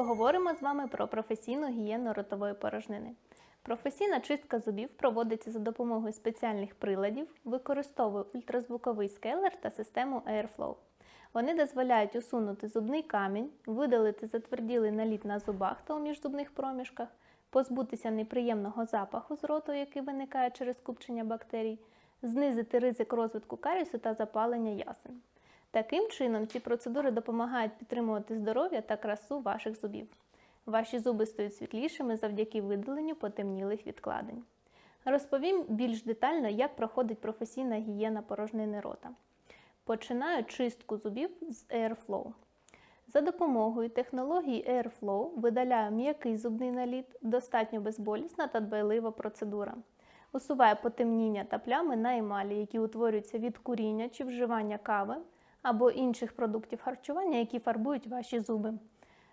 Поговоримо з вами про професійну гігієну ротової порожнини. Професійна чистка зубів проводиться за допомогою спеціальних приладів, використовує ультразвуковий скелер та систему Airflow. Вони дозволяють усунути зубний камінь, видалити затверділий наліт на зубах та у міжзубних проміжках, позбутися неприємного запаху з роту, який виникає через скупчення бактерій, знизити ризик розвитку карісу та запалення ясен. Таким чином, ці процедури допомагають підтримувати здоров'я та красу ваших зубів. Ваші зуби стають світлішими завдяки видаленню потемнілих відкладень. Розповім більш детально, як проходить професійна гігієна порожнини рота. Починаю чистку зубів з Airflow. За допомогою технології Airflow видаляю м'який зубний наліт, достатньо безболісна та дбайлива процедура. Усуває потемніння та плями на емалі, які утворюються від куріння чи вживання кави або інших продуктів харчування, які фарбують ваші зуби.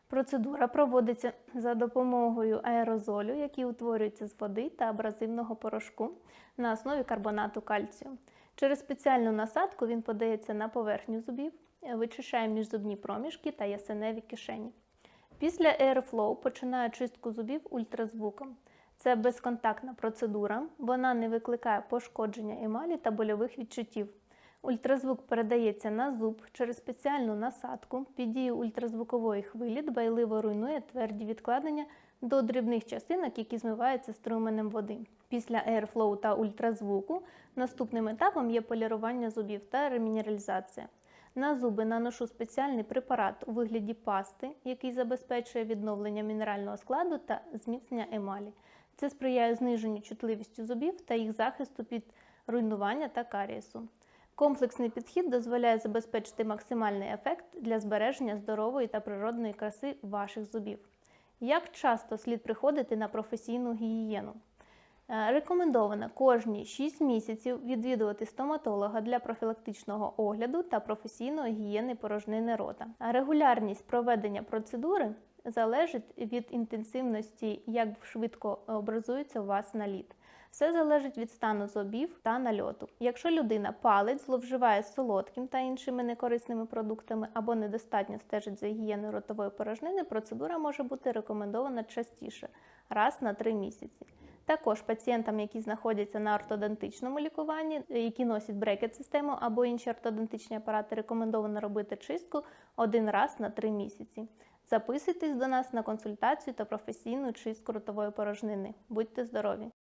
Процедура проводиться за допомогою аерозолю, який утворюється з води та абразивного порошку на основі карбонату кальцію. Через спеціальну насадку він подається на поверхню зубів, вичищає міжзубні проміжки та ясеневі кишені. Після Airflow починаю чистку зубів ультразвуком. Це безконтактна процедура, вона не викликає пошкодження емалі та больових відчуттів. Ультразвук передається на зуб через спеціальну насадку. Під дією ультразвукової хвилі дбайливо руйнує тверді відкладення до дрібних частинок, які змиваються струменем води. Після Airflow та ультразвуку наступним етапом є полірування зубів та ремінералізація. На зуби наношу спеціальний препарат у вигляді пасти, який забезпечує відновлення мінерального складу та зміцнення емалі. Це сприяє зниженню чутливості зубів та їх захисту від руйнування та карієсу. Комплексний підхід дозволяє забезпечити максимальний ефект для збереження здорової та природної краси ваших зубів. Як часто слід приходити на професійну гігієну? Е, Рекомендовано кожні 6 місяців відвідувати стоматолога для профілактичного огляду та професійної гігієни порожнини рота. Регулярність проведення процедури залежить від інтенсивності, як швидко образується у вас наліт. Все залежить від стану зубів та нальоту. Якщо людина палить, зловживає солодким та іншими некорисними продуктами або недостатньо стежить за гігієною ротової порожнини, процедура може бути рекомендована частіше раз на 3 місяці. Також пацієнтам, які знаходяться на ортодонтичному лікуванні, які носять брекет-систему або інші ортодонтичні апарати, рекомендовано робити чистку один раз на 3 місяці. Записуйтесь до нас на консультацію та професійну чистку ротової порожнини. Будьте здорові!